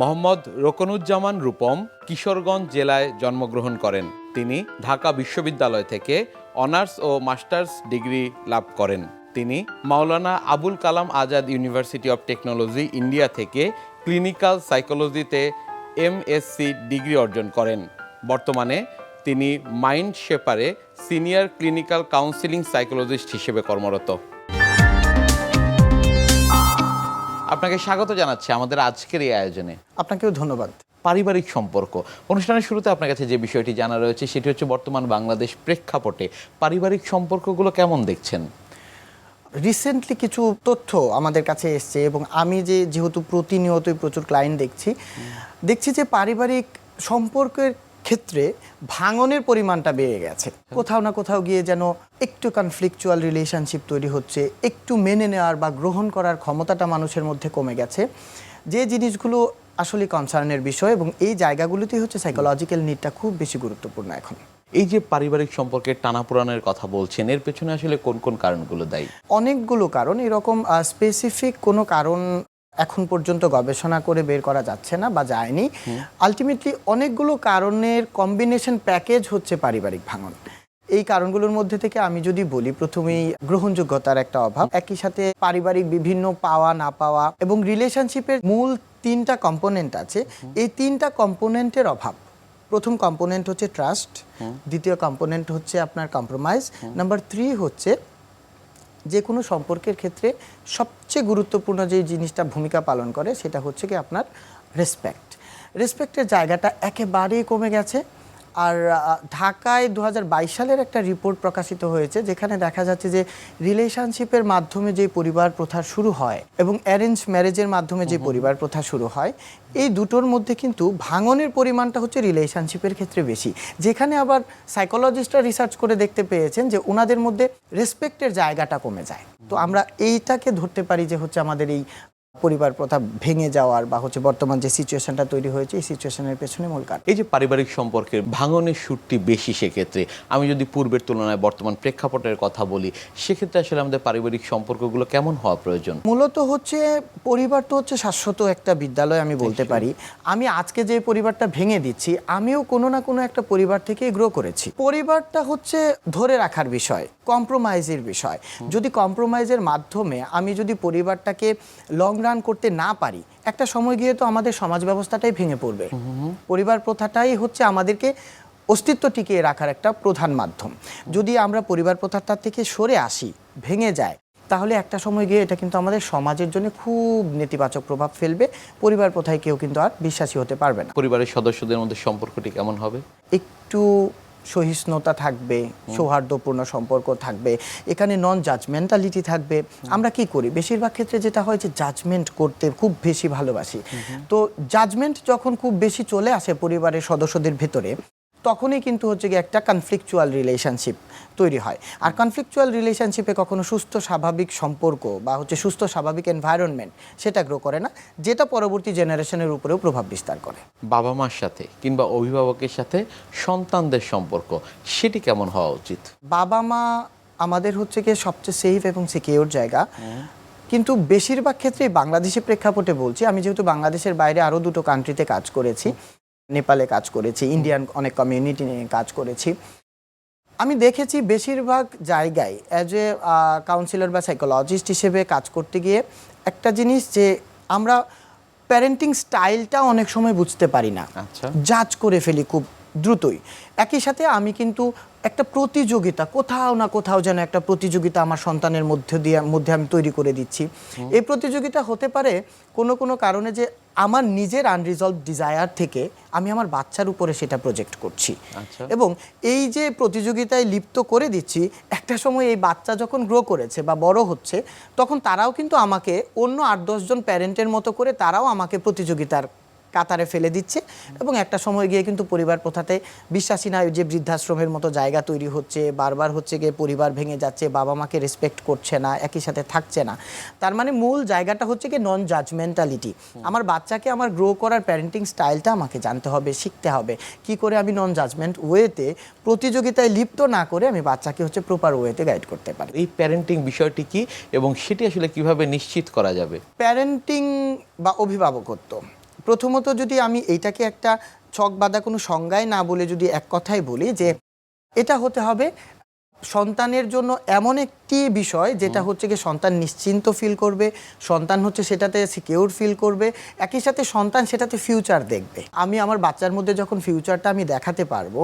মোহাম্মদ রোকনুজ্জামান রূপম কিশোরগঞ্জ জেলায় জন্মগ্রহণ করেন। তিনি ঢাকা বিশ্ববিদ্যালয় থেকে অনার্স ও মাস্টার্স ডিগ্রি লাভ করেন। তিনি Maulana Abul Kalam Azad university of technology India থেকে ক্লিনিক্যাল সাইকোলজিতে এমএসসি ডিগ্রি অর্জন করেন। বর্তমানে তিনি মাইন্ড শেপারে সিনিয়র ক্লিনিক্যাল কাউন্সিলিং সাইকোলজিস্ট হিসেবে কর্মরত। আপনাকে স্বাগত জানাচ্ছি আমাদের আজকের এই আয়োজনে। আপনাকেও ধন্যবাদ। পারিবারিক সম্পর্ক। অনুষ্ঠানের শুরুতে আপনার কাছে যে বিষয়টি জানা রয়েছে, সেটি হচ্ছে বর্তমান বাংলাদেশ প্রেক্ষাপটে পারিবারিক সম্পর্কগুলো কেমন দেখছেন? রিসেন্টলি কিছু তথ্য আমাদের কাছে এসছে এবং আমি যে যেহেতু প্রতিনিয়তই প্রচুর ক্লায়েন্ট দেখছি দেখছি যে পারিবারিক সম্পর্কের ক্ষেত্রে ভাঙনের পরিমাণটা বেড়ে গেছে। কোথাও না কোথাও গিয়ে যেন একটু কনফ্লিকচুয়াল রিলেশনশিপ তৈরি হচ্ছে একটু মেনে নেওয়ার বা গ্রহণ করার ক্ষমতাটা মানুষের মধ্যে কমে গেছে। যে জিনিসগুলো আসলে কনসার্নের বিষয় এবং এই জায়গাগুলোতেই হচ্ছে সাইকোলজিক্যাল নিডটা খুব বেশি গুরুত্বপূর্ণ এখন। এই যে পারিবারিক সম্পর্কের টানাপোড়ানের কথা বলছেন এর পেছনে আসলে কোন কোন কারণগুলো দায়ী? অনেকগুলো কারণ। এরকম স্পেসিফিক কোনো কারণ এখন পর্যন্ত গবেষণা করে বের করা যাচ্ছে না বা যায়নি। আলটিমেটলি অনেকগুলো কারণের কম্বিনেশন প্যাকেজ হচ্ছে পারিবারিক ভাঙন। এই কারণগুলোর মধ্যে থেকে আমি যদি বলি প্রথমেই গ্রহণযোগ্যতার একটা অভাব। একই সাথে পারিবারিক বিভিন্ন পাওয়া না পাওয়া এবং রিলেশনশিপের মূল তিনটা কম্পোনেন্ট আছে। এই তিনটা কম্পোনেন্টের অভাব। প্রথম কম্পোনেন্ট হচ্ছে ট্রাস্ট দ্বিতীয় কম্পোনেন্ট হচ্ছে আপনার কম্প্রোমাইজ নাম্বার থ্রি হচ্ছে যে কোনো সম্পর্কের ক্ষেত্রে সবচেয়ে গুরুত্বপূর্ণ যে জিনিসটা ভূমিকা পালন করে সেটা হচ্ছে কি আপনার রেসপেক্ট রেসপেক্টের জায়গাটা একেবারেই কমে গেছে। আর ঢাকায় দু হাজার বাইশ সালের একটা রিপোর্ট প্রকাশিত হয়েছে যেখানে দেখা যাচ্ছে যে রিলেশনশিপের মাধ্যমে যে পরিবার প্রথা শুরু হয় এবং অ্যারেঞ্জ ম্যারেজের মাধ্যমে যে পরিবার প্রথা শুরু হয় এই দুটোর মধ্যে কিন্তু ভাঙনের পরিমাণটা হচ্ছে রিলেশনশিপের ক্ষেত্রে বেশি। যেখানে আবার সাইকোলজিস্টরা রিসার্চ করে দেখতে পেয়েছেন যে ওনাদের মধ্যে রেসপেক্টের জায়গাটা কমে যায়। তো আমরা এইটাকে ধরতে পারি যে হচ্ছে আমাদের এই পরিবার প্রথা ভেঙে যাওয়ার বা হচ্ছে বর্তমান যে সিচুয়েশনটা তৈরি হয়েছে এই সিচুয়েশনের পেছনে মূল কারণ। এই যে পারিবারিক সম্পর্কের ভাঙনের সুরটি বেশি সেক্ষেত্রে আমি যদি পূর্বের তুলনায় বর্তমান প্রেক্ষাপটের কথা বলি সেক্ষেত্রে আসলে আমাদের পারিবারিক সম্পর্কগুলো কেমন হওয়া প্রয়োজন? মূলত হচ্ছে পরিবার তো হচ্ছে শাশ্বত একটা বিদ্যালয় আমি বলতে পারি। আমি আজকে যে পরিবারটা ভেঙে দিচ্ছি আমিও কোনো না কোনো একটা পরিবার থেকে গ্রো করেছি। পরিবারটা হচ্ছে ধরে রাখার বিষয় কম্প্রোমাইজের বিষয়। যদি কম্প্রোমাইজের মাধ্যমে আমি যদি পরিবারটাকে লং রান করতে না পারি একটা সময় গিয়ে তো আমাদের সমাজ ব্যবস্থাটাই ভেঙে পড়বে। পরিবার প্রথাটাই হচ্ছে আমাদেরকে অস্তিত্ব টিকিয়ে রাখার একটা প্রধান মাধ্যম। যদি আমরা পরিবার প্রথাটা থেকে সরে আসি ভেঙে যায় তাহলে একটা সময় গিয়ে এটা কিন্তু আমাদের সমাজের জন্য খুব নেতিবাচক প্রভাব ফেলবে পরিবার প্রথায় কেউ কিন্তু আর বিশ্বাসী হতে পারবে না। পরিবারের সদস্যদের মধ্যে সম্পর্কটি কেমন হবে? একটু সহিষ্ণুতা থাকবে সৌহার্দ্যপূর্ণ সম্পর্ক থাকবে এখানে নন জাজমেন্টালিটি থাকবে আমরা কি করি? বেশিরভাগ ক্ষেত্রে যেটা হয় যে জাজমেন্ট করতে খুব বেশি ভালোবাসি। তো জাজমেন্ট যখন খুব বেশি চলে আসে পরিবারের সদস্যদের ভেতরে তখনই কিন্তু হচ্ছে গিয়ে একটা কনফ্লিকচুয়াল রিলেশনশিপ তৈরি হয়। আর কনফ্লিকচুয়াল রিলেশনশিপে কখনো সুস্থ স্বাভাবিক সম্পর্ক বা হচ্ছে সুস্থ স্বাভাবিক এনভায়রনমেন্ট সেটা গ্রো করে না যেটা পরবর্তী জেনারেশনের উপরেও প্রভাব বিস্তার করে। বাবা মার সাথে কিংবা অভিভাবকের সাথে সন্তানদের সম্পর্ক সেটি কেমন হওয়া উচিত? বাবা মা আমাদের হচ্ছে গিয়ে সবচেয়ে সেফ এবং সিকিউর জায়গা। কিন্তু বেশিরভাগ ক্ষেত্রেই বাংলাদেশি প্রেক্ষাপটে বলছি আমি যেহেতু বাংলাদেশের বাইরে আরও দুটো কান্ট্রিতে কাজ করেছি নেপালে কাজ করেছি ইন্ডিয়ান অনেক কমিউনিটি নিয়ে কাজ করেছি। আমি দেখেছি বেশিরভাগ জায়গায় অ্যাজ এ কাউন্সিলর বা সাইকোলজিস্ট হিসেবে কাজ করতে গিয়ে একটা জিনিস যে আমরা প্যারেন্টিং স্টাইলটা অনেক সময় বুঝতে পারি না। আচ্ছা। জাজ করে ফেলি খুব দ্রুতই। একই সাথে আমি কিন্তু একটা প্রতিযোগিতা কোথাও না কোথাও যেন একটা প্রতিযোগিতা আমার সন্তানের মধ্যে দিয়ে মধ্যে আমি তৈরি করে দিচ্ছি। এই প্রতিযোগিতা হতে পারে কোনো কোনো কারণে যে আমার নিজের আনরিজলভ ডিজায়ার থেকে আমি আমার বাচ্চার উপরে সেটা প্রজেক্ট করছি। আচ্ছা। এবং এই যে প্রতিযোগিতায় লিপ্ত করে দিচ্ছি একটা সময় এই বাচ্চা যখন গ্রো করেছে বা বড় হচ্ছে তখন তারাও কিন্তু আমাকে অন্য আট দশজন প্যারেন্টের মতো করে তারাও আমাকে প্রতিযোগিতার কাতারে ফেলে দিচ্ছে এবং একটা সময় গিয়ে কিন্তু পরিবার প্রথাতে বিশ্বাসী না যে বৃদ্ধাশ্রমের মতো জায়গা তৈরি হচ্ছে বারবার হচ্ছে গিয়ে পরিবার ভেঙে যাচ্ছে বাবা মাকে রেসপেক্ট করছে না একই সাথে থাকছে না। তার মানে মূল জায়গাটা হচ্ছে কি নন জাজমেন্টালিটি আমার বাচ্চাকে আমার গ্রো করার প্যারেন্টিং স্টাইলটা আমাকে জানতে হবে শিখতে হবে। কি করে আমি নন জাজমেন্ট ওয়েতে প্রতিযোগিতায় লিপ্ত না করে আমি বাচ্চাকে হচ্ছে প্রপার ওয়েতে গাইড করতে পারি? এই প্যারেন্টিং বিষয়টি কি এবং সেটি আসলে কীভাবে নিশ্চিত করা যাবে? প্যারেন্টিং বা অভিভাবকত্ব। প্রথমত যদি আমি এইটাকে একটা ছক বাঁধা কোনো সংজ্ঞায় না বলে যদি এক কথায় বলি যে এটা হতে হবে সন্তানের জন্য এমন একটি বিষয় যেটা হচ্ছে কি সন্তান নিশ্চিন্ত ফিল করবে সন্তান হচ্ছে সেটাতে সিকিউর ফিল করবে একই সাথে সন্তান সেটাতে ফিউচার দেখবে। আমি আমার বাচ্চার মধ্যে যখন ফিউচারটা আমি দেখাতে পারব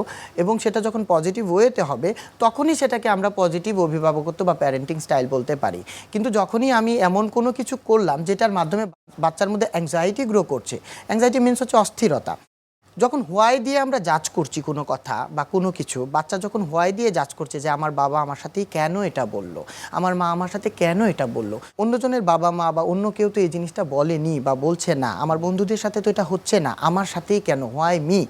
এবং সেটা যখন পজিটিভ ওয়েতে হবে তখনই সেটাকে আমরা পজিটিভ অভিভাবকত্ব বা প্যারেন্টিং স্টাইল বলতে পারি। কিন্তু যখনই আমি এমন কোনো কিছু করলাম যেটার মাধ্যমে বাচ্চার মধ্যে অ্যাংজাইটি গ্রো করছে অ্যাংজাইটি মিনস হচ্ছে অস্থিরতা। যখন হোয়াই দিয়ে আমরা জাজ করছি কোনো কথা বা কোনো কিছু বাচ্চা যখন হোয়াই দিয়ে জাজ করছে যে আমার বাবা আমার সাথেই কেন এটা বলল? আমার মা আমার সাথে কেন এটা বলল? অন্যজনের বাবা মা বা অন্য কেউ তো এই জিনিসটা বলেনি বা বলছে না আমার বন্ধুদের সাথে তো এটা হচ্ছে না আমার সাথেই কেন? Why me.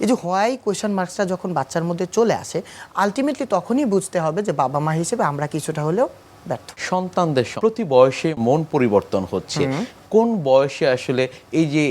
এই যে হোয়াই কোয়েশন মার্কসটা যখন বাচ্চার মধ্যে চলে আসে আলটিমেটলি তখনই বুঝতে হবে যে বাবা মা হিসেবে আমরা কিছুটা হলেও ব্যর্থ। সন্তানদের প্রতি বয়সে মন পরিবর্তন হচ্ছে। কোন বয়সে আসলে এই যে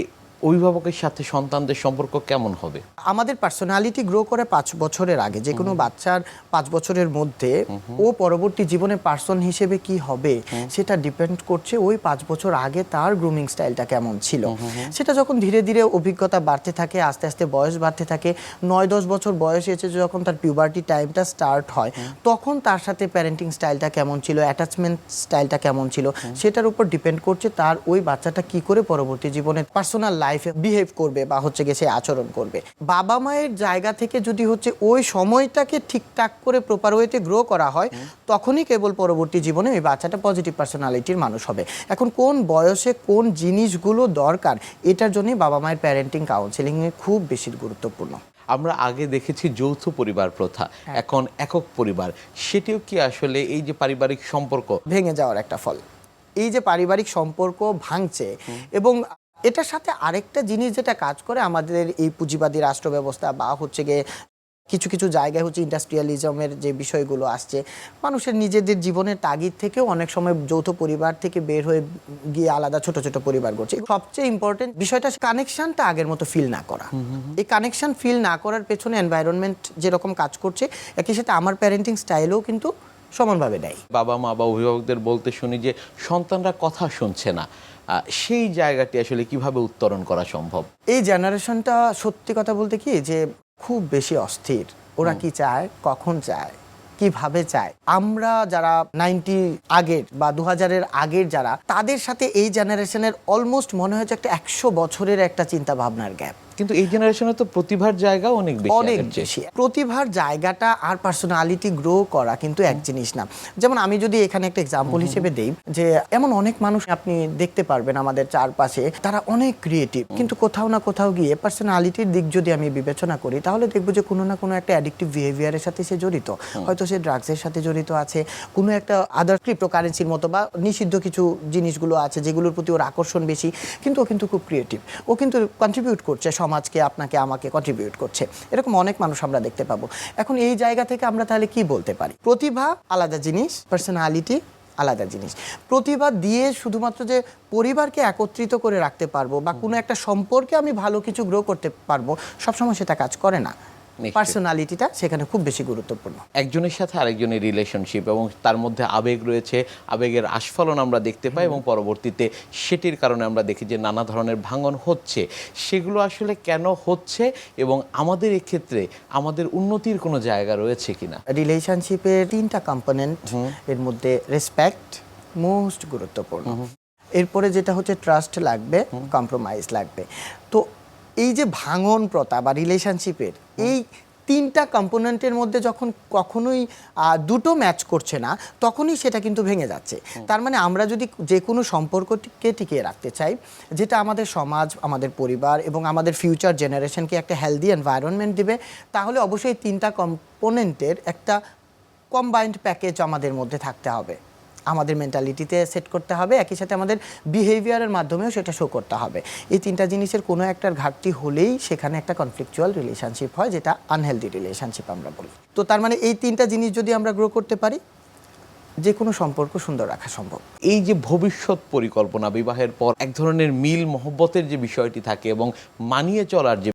অভিভাবকের সাথে সন্তানদের সম্পর্ক কেমন হবে? আমাদের পার্সোনালিটি গ্রো করে পাঁচ বছরের আগে যে কোনো বাচ্চার পাঁচ বছরের মধ্যে ও পরবর্তী জীবনে পার্সন হিসেবে কি হবে সেটা ডিপেন্ড করছে ওই পাঁচ বছর আগে তার গ্রুমিং স্টাইলটা কেমন ছিল। সেটা যখন ধীরে ধীরে অভিজ্ঞতা বাড়তে থাকে আস্তে আস্তে বয়স বাড়তে থাকে নয় দশ বছর বয়স এসে যখন তার পিউবার্টি টাইমটা স্টার্ট হয় তখন তার সাথে প্যারেন্টিং স্টাইলটা কেমন ছিল অ্যাটাচমেন্ট স্টাইলটা কেমন ছিল সেটার উপর ডিপেন্ড করছে তার ওই বাচ্চাটা কি করে পরবর্তী জীবনে পার্সোনাল লাইফে বিহেভ করবে বা হচ্ছে গিয়ে সে আচরণ করবে। বাবা মায়ের জায়গা থেকে যদি হচ্ছে ওই সময়টাকে ঠিকঠাক করে প্রপার ওয়েতে গ্রো করা হয় তখনই কেবল পরবর্তী জীবনে ওই বাচ্চাটা পজিটিভ পার্সোনালিটির মানুষ হবে। এখন কোন বয়সে কোন জিনিসগুলো দরকার এটার জন্যই বাবা মায়ের প্যারেন্টিং কাউন্সেলিং খুব বেশি গুরুত্বপূর্ণ। আমরা আগে দেখেছি যৌথ পরিবার প্রথা এখন একক পরিবার। সেটিও কি আসলে এই যে পারিবারিক সম্পর্ক? ভেঙে যাওয়ার একটা ফল। এই যে পারিবারিক সম্পর্ক ভাঙছে এবং এটার সাথে আরেকটা জিনিস যেটা কাজ করে আমাদের এই পুঁজিবাদী রাষ্ট্র ব্যবস্থা বা হচ্ছে গিয়ে কিছু কিছু জায়গায় হচ্ছে ইন্ডাস্ট্রিয়ালিজমের যে বিষয়গুলো আসছে মানুষের নিজেদের জীবনের তাগিদ থেকেও অনেক সময় যৌথ পরিবার থেকে বের হয়ে গিয়ে আলাদা ছোট ছোট পরিবার করছে। সবচেয়ে ইম্পর্টেন্ট বিষয়টা কানেকশনটা আগের মতো ফিল না করা। এই কানেকশন ফিল না করার পেছনে এনভায়রনমেন্ট যেরকম কাজ করছে একই সাথে আমার প্যারেন্টিং স্টাইলও কিন্তু সমানভাবে দেয়। বাবা মা বা অভিভাবকদের বলতে শুনি যে সন্তানরা কথা শুনছে না। সেই জায়গাটি আসলে কীভাবে উত্তরণ করা সম্ভব? এই জেনারেশনটা সত্যি কথা বলতে কি যে খুব বেশি অস্থির। ওরা কি চায়? কখন চায়? কীভাবে চায়? আমরা যারা নাইনটি আগের বা দু হাজারের আগের যারা তাদের সাথে এই জেনারেশনের অলমোস্ট মনে হয়েছে একটা একশো বছরের একটা চিন্তা ভাবনার গ্যাপ। কিন্তু এই জেনারেশনে তো প্রতিভার জায়গা অনেক বেশি অনেক বেশি। প্রতিভার জায়গাটা আর পার্সোনালিটি গ্রো করা কিন্তু এক জিনিস না। যেমন আমি যদি এখানে একটা এক্সাম্পল হিসেবে দেই যে এমন অনেক মানুষ আপনি দেখতে পারবেন আমাদের চারপাশে তারা অনেক ক্রিয়েটিভ কিন্তু কোথাও না কোথাও গিয়ে পার্সোনালিটির দিক যদি আমি বিবেচনা করি তাহলে দেখব যে কোনো না কোনো একটা অ্যাডিক্টিভ বিহেভিয়ারের সাথে সে জড়িত। হয়তো সে ড্রাগসের সাথে জড়িত আছে কোনো একটা আদার ক্রিপ্টোকারেন্সির মতো বা নিষিদ্ধ কিছু জিনিসগুলো আছে যেগুলোর প্রতি ওর আকর্ষণ বেশি কিন্তু ও কিন্তু খুব ক্রিয়েটিভ ও কিন্তু কন্ট্রিবিউট করছে সমাজকে আপনাকে আমাকে কন্ট্রিবিউট করছে। এরকম অনেক মানুষ আমরা দেখতে পাবো। এখন এই জায়গা থেকে আমরা তাহলে কি বলতে পারি? প্রতিভা আলাদা জিনিস পার্সোনালিটি আলাদা জিনিস। প্রতিভা দিয়ে শুধুমাত্র যে পরিবারকে একত্রিত করে রাখতে পারব বা কোনো একটা সম্পর্কে আমি ভালো কিছু গ্রো করতে পারব সবসময় সেটা কাজ করে না। পার্সোনালিটিটা সেখানে খুব বেশি গুরুত্বপূর্ণ। একজনের সাথে আরেকজনের রিলেশনশিপ এবং তার মধ্যে আবেগ রয়েছে আবেগের আস্ফলন আমরা দেখতে পাই এবং পরবর্তীতে সেটির কারণে আমরা দেখি যে নানা ধরনের ভাঙন হচ্ছে। সেগুলো আসলে কেন হচ্ছে এবং আমাদের এক্ষেত্রে আমাদের উন্নতির কোনো জায়গা রয়েছে কিনা? রিলেশনশিপের তিনটা কম্পোনেন্ট এর মধ্যে রেসপেক্ট মোস্ট গুরুত্বপূর্ণ। এরপরে যেটা হচ্ছে ট্রাস্ট লাগবে কম্প্রোমাইজ লাগবে। তো এই যে ভাঙন প্রথা বা রিলেশনশিপের এই তিনটা কম্পোনেন্টের মধ্যে যখন কখনোই দুটো ম্যাচ করছে না তখনই সেটা কিন্তু ভেঙে যাচ্ছে। তার মানে আমরা যদি যে কোনো সম্পর্ককে টিকিয়ে রাখতে চাই যেটা আমাদের সমাজ আমাদের পরিবার এবং আমাদের ফিউচার জেনারেশনকে একটা হেলদি এনভায়রনমেন্ট দিবে তাহলে অবশ্যই তিনটা কম্পোনেন্টের একটা কম্বাইন্ড প্যাকেজ আমাদের মধ্যে থাকতে হবে। আমাদের মেন্টালিটিতে সেট করতে হবে, একই সাথে আমাদের বিহেভিয়ারের মাধ্যমেও সেটা শো করতে হবে। এই তিনটা জিনিসের কোনো একটার ঘাটতি হলেই সেখানে একটা কনফ্লিকচুয়াল রিলেশনশিপ হয়, যেটা আনহেলদি রিলেশনশিপ আমরা বলি। তো তার মানে এই তিনটা জিনিস যদি আমরা গ্রো করতে পারি যে কোনো সম্পর্ক সুন্দর রাখা সম্ভব। এই যে ভবিষ্যৎ পরিকল্পনা, বিবাহের পর এক ধরনের মিল মহব্বতের যে বিষয়টি থাকে এবং মানিয়ে চলার যে